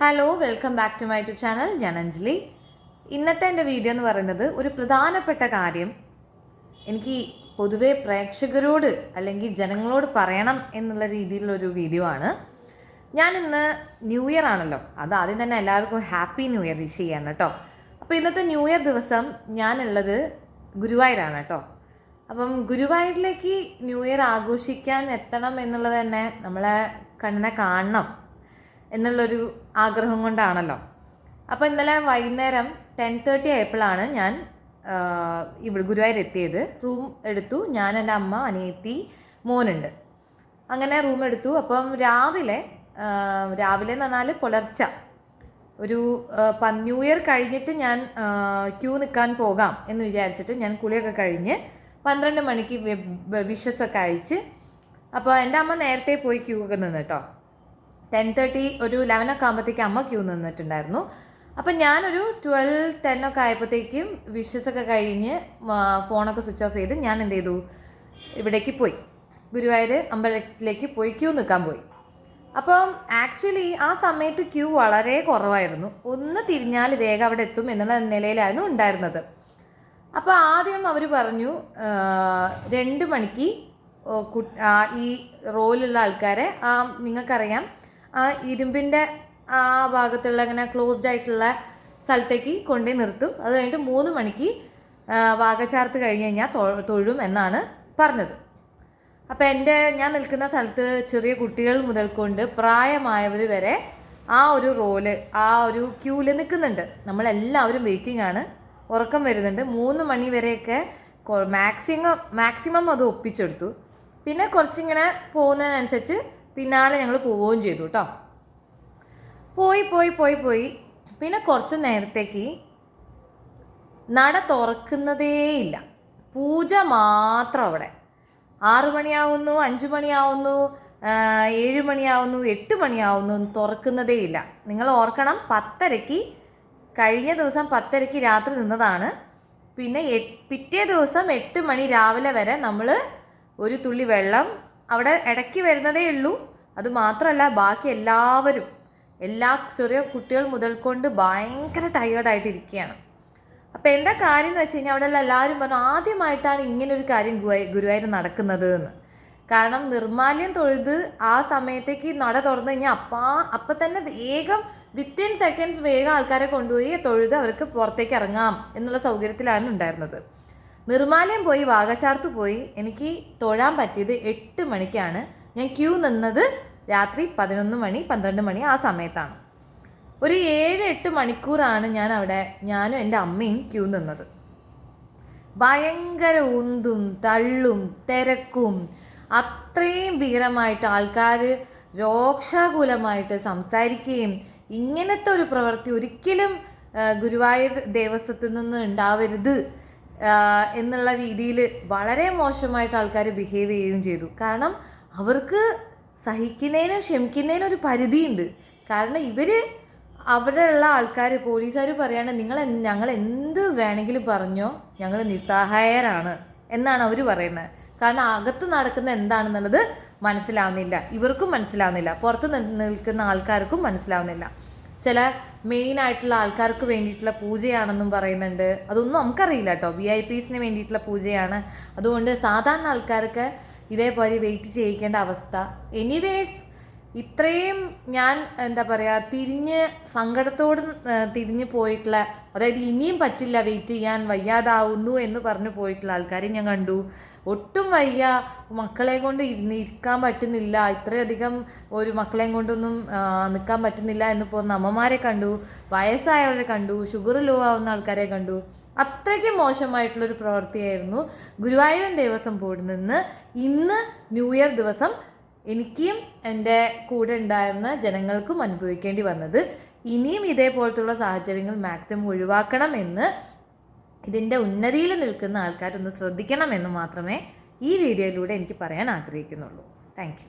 Hello welcome back to my YouTube channel ഞാൻ അഞ്ജലി ഇന്നത്തെ എന്റെ വീഡിയോ എന്ന് പറയുന്നത് ഒരു പ്രധാനപ്പെട്ട കാര്യം. എനിക്ക് പൊതുവേ പ്രേക്ഷകരോട് അല്ലെങ്കിൽ ജനങ്ങളോട് പറയണം എന്നുള്ള രീതിയിലുള്ളൊരു വീഡിയോ ആണ്. ഞാൻ ഇന്ന് ന്യൂ ഇയർ ആണല്ലോ. അത് ആദ്യം തന്നെ എല്ലാവർക്കും ഹാപ്പി ന്യൂ ഇയർ വിഷ് ചെയ്യാണ് കേട്ടോ അപ്പോൾ ഇന്നത്തെ ന്യൂ ഇയർ ദിവസം ഞാനുള്ളത് ഗുരുവായൂരാണ് കേട്ടോ അപ്പം ഗുരുവായൂരിലേക്ക് ന്യൂ ഇയർ ആഘോഷിക്കാൻ എത്തണം എന്നുള്ളത് തന്നെ നമ്മളെ കണ്ണിനെ കാണണം. എന്നുള്ളൊരു ആഗ്രഹം കൊണ്ടാണല്ലോ. അപ്പോൾ ഇന്നലെ വൈകുന്നേരം ടെൻ തേർട്ടി ആയപ്പോഴാണ് ഞാൻ ഇവിടെ ഗുരുവായൂർ എത്തിയത്. റൂം എടുത്തു. ഞാൻ എന്റെ അമ്മ അനിയത്തി മോനുണ്ട്. അങ്ങനെ റൂം എടുത്തു. അപ്പം രാവിലെ രാവിലെ എന്ന് പറഞ്ഞാൽ പുലർച്ച. ഒരു ന്യൂ ഇയർ കഴിഞ്ഞിട്ട് ഞാൻ ക്യൂ നിൽക്കാൻ പോകാം എന്ന് വിചാരിച്ചിട്ട് ഞാൻ കുളിയൊക്കെ കഴിഞ്ഞ് പന്ത്രണ്ട് മണിക്ക് വിഷസ് ഒക്കെ അഴിച്ച് അപ്പോൾ എന്റെ അമ്മ നേരത്തെ പോയി ക്യൂ ഒക്കെ നിന്ന് കേട്ടോ. ടെൻ തേർട്ടി ഒരു ലെവൻ ഒക്കെ ആകുമ്പോഴത്തേക്ക് അമ്മ ക്യൂ നിന്നിട്ടുണ്ടായിരുന്നു. അപ്പം ഞാനൊരു ട്വൽവ് ടെൻ ഒക്കെ ആയപ്പോഴത്തേക്കും വിഷസ് ഒക്കെ കഴിഞ്ഞ് ഫോണൊക്കെ സ്വിച്ച് ഓഫ് ചെയ്ത് ഞാൻ എന്ത് ചെയ്തു? ഇവിടേക്ക് പോയി. ഗുരുവായൂർ അമ്പലത്തിലേക്ക് പോയി ക്യൂ നിൽക്കാൻ പോയി. അപ്പം ആക്ച്വലി ആ സമയത്ത് ക്യൂ വളരെ കുറവായിരുന്നു. ഒന്ന് തിരിഞ്ഞാൽ വേഗം അവിടെ എത്തും എന്നുള്ള നിലയിലായിരുന്നു ഉണ്ടായിരുന്നത്. അപ്പോൾ ആദ്യം അവർ പറഞ്ഞു രണ്ട് മണിക്ക് ഈ റോയിലുള്ള ആൾക്കാരെ നിങ്ങൾക്കറിയാം ആ ഇരുമ്പിന്റെ ആ ഭാഗത്തുള്ള ഇങ്ങനെ ക്ലോസ്ഡ് ആയിട്ടുള്ള സ്ഥലത്തേക്ക് കൊണ്ടുപോയി നിർത്തും. അത് കഴിഞ്ഞിട്ട് മൂന്ന് മണിക്ക് വാകച്ചാർത്ത് കഴിഞ്ഞ് കഴിഞ്ഞാൽ തൊഴും എന്നാണ് പറഞ്ഞത്. അപ്പോൾ എന്റെ ഞാൻ നിൽക്കുന്ന സ്ഥലത്ത് ചെറിയ കുട്ടികൾ മുതൽ കൊണ്ട് പ്രായമായവർ വരെ ആ ഒരു റോൽ ആ ഒരു ക്യൂവിൽ നിൽക്കുന്നുണ്ട്. നമ്മളെല്ലാവരും വെയിറ്റിംഗ് ആണ്. ഉറക്കം വരുന്നുണ്ട്. മൂന്ന് മണി വരെയൊക്കെ മാക്സിമം മാക്സിമം അത് ഒപ്പിച്ചെടുത്തു. പിന്നെ കുറച്ചിങ്ങനെ പോകുന്നതിനനുസരിച്ച് പിന്നാലെ ഞങ്ങൾ പോവുകയും ചെയ്തു കേട്ടോ പോയി പോയി പോയി പോയി. പിന്നെ കുറച്ച് നേരത്തേക്ക് നട തുറക്കുന്നതേയില്ല പൂജ മാത്രം അവിടെ. ആറു മണിയാവുന്നു അഞ്ചു മണിയാവുന്നു ഏഴ് മണിയാവുന്നു എട്ട് മണിയാവുന്നു തുറക്കുന്നതേയില്ല നിങ്ങൾ ഓർക്കണം പത്തരയ്ക്ക് കഴിഞ്ഞ ദിവസം പത്തരയ്ക്ക് രാത്രി നിന്നതാണ്. പിന്നെ പിറ്റേ ദിവസം എട്ട് മണി രാവിലെ വരെ നമ്മൾ ഒരു തുള്ളി വെള്ളം അവിടെ ഇടയ്ക്ക് വരുന്നതേ ഉള്ളൂ. അത് മാത്രമല്ല ബാക്കി എല്ലാവരും എല്ലാ ചെറിയ കുട്ടികൾ മുതൽ കൊണ്ട് ഭയങ്കര ടയേർഡായിട്ടിരിക്കുകയാണ് അപ്പോൾ എന്താ കാര്യം എന്ന് വെച്ച് കഴിഞ്ഞാൽ അവിടെയുള്ള എല്ലാവരും പറഞ്ഞു ആദ്യമായിട്ടാണ് ഇങ്ങനൊരു കാര്യം ഗുരുവായൂർ ഗുരുവായൂർ നടക്കുന്നത് എന്ന്. കാരണം നിർമാല്യം തൊഴുത് ആ സമയത്തേക്ക് നട തുറന്നു കഴിഞ്ഞാൽ അപ്പാ അപ്പം തന്നെ വേഗം വിത്തിൻ സെക്കൻഡ്സ് വേഗം ആൾക്കാരെ കൊണ്ടുപോയി തൊഴുത് അവർക്ക് പുറത്തേക്ക് ഇറങ്ങാം എന്നുള്ള സൗകര്യത്തിലാണ് ഉണ്ടായിരുന്നത്. നിർമാല്യം പോയി വാഗച്ചാർത്ത് പോയി എനിക്ക് തൊഴാൻ പറ്റിയത് എട്ട് മണിക്കാണ്. ഞാൻ ക്യൂ നിന്നത് രാത്രി പതിനൊന്ന് മണി പന്ത്രണ്ട് മണി ആ സമയത്താണ്. ഒരു ഏഴ് എട്ട് മണിക്കൂറാണ് ഞാൻ അവിടെ ഞാനും എന്റെ അമ്മയും ക്യൂ നിന്നത്. ഭയങ്കര ഉന്തും തള്ളും തിരക്കും അത്രയും ഭീകരമായിട്ട് ആൾക്കാർ രോക്ഷാകൂലമായിട്ട് സംസാരിക്കുകയും ഇങ്ങനത്തെ ഒരു പ്രവൃത്തി ഒരിക്കലും ഗുരുവായൂർ ദേവസ്വത്തിൽ നിന്ന് ഉണ്ടാവരുത് എന്നുള്ള രീതിയിൽ വളരെ മോശമായിട്ട് ആൾക്കാർ ബിഹേവ് ചെയ്യുകയും ചെയ്തു. കാരണം അവർക്ക് സഹിക്കുന്നതിനും ക്ഷമിക്കുന്നതിനും ഒരു പരിധിയുണ്ട്. കാരണം ഇവർ അവിടെയുള്ള ആൾക്കാർ പോലീസുകാർ പറയാണ് നിങ്ങൾ ഞങ്ങൾ എന്ത് വേണമെങ്കിലും പറഞ്ഞോ ഞങ്ങൾ നിസ്സഹായരാണ് എന്നാണ് അവർ പറയുന്നത്. കാരണം അകത്ത് നടക്കുന്ന എന്താണെന്നുള്ളത് മനസ്സിലാവുന്നില്ല. ഇവർക്കും മനസ്സിലാവുന്നില്ല. പുറത്ത് നിൽക്കുന്ന ആൾക്കാർക്കും മനസ്സിലാവുന്നില്ല. ചില മെയിൻ ആയിട്ടുള്ള ആൾക്കാർക്ക് വേണ്ടിയിട്ടുള്ള പൂജയാണെന്നും പറയുന്നുണ്ട്. അതൊന്നും നമുക്കറിയില്ല കേട്ടോ. വി ഐ പീസിന് വേണ്ടിയിട്ടുള്ള പൂജയാണ്. അതുകൊണ്ട് സാധാരണ ആൾക്കാർക്ക് ഇതേപോലെ വെയിറ്റ് ചെയ്യിക്കേണ്ട അവസ്ഥ. എനിവേസ് ഇത്രയും ഞാൻ എന്താ പറയുക തിരിഞ്ഞ് സങ്കടത്തോട് തിരിഞ്ഞ് പോയിട്ടുള്ള അതായത് ഇനിയും പറ്റില്ല വെയിറ്റ് ചെയ്യാൻ വയ്യാതാവുന്നു എന്ന് പറഞ്ഞു പോയിട്ടുള്ള ആൾക്കാരെ ഞാൻ കണ്ടു. ഒട്ടും വയ്യ. മക്കളെ കൊണ്ട് ഇരിക്കാൻ പറ്റുന്നില്ല. ഇത്രയധികം ഒരു മക്കളെയും കൊണ്ടൊന്നും നിൽക്കാൻ പറ്റുന്നില്ല എന്ന് പോകുന്ന അമ്മമാരെ കണ്ടു. വയസ്സായവരെ കണ്ടു. ഷുഗർ ലോ ആവുന്ന ആൾക്കാരെ കണ്ടു. അത്രയ്ക്ക് മോശമായിട്ടുള്ളൊരു പ്രവൃത്തിയായിരുന്നു ഗുരുവായൂരൻ ദേവസ്വം ബോർഡിൽ നിന്ന് ഇന്ന് ന്യൂ ഇയർ ദിവസം എനിക്കും എന്റെ കൂടെ ഉണ്ടായിരുന്ന ജനങ്ങൾക്കും അനുഭവിക്കേണ്ടി വന്നത്. ഇനിയും ഇതേപോലത്തുള്ള സാഹചര്യങ്ങൾ മാക്സിമം ഒഴിവാക്കണം എന്ന് ഇതിന്റെ ഉന്നതിയിൽ നിൽക്കുന്ന ആൾക്കാരൊന്ന് ശ്രദ്ധിക്കണമെന്ന് മാത്രമേ ഈ വീഡിയോയിലൂടെ എനിക്ക് പറയാൻ ആഗ്രഹിക്കുന്നുള്ളൂ. താങ്ക്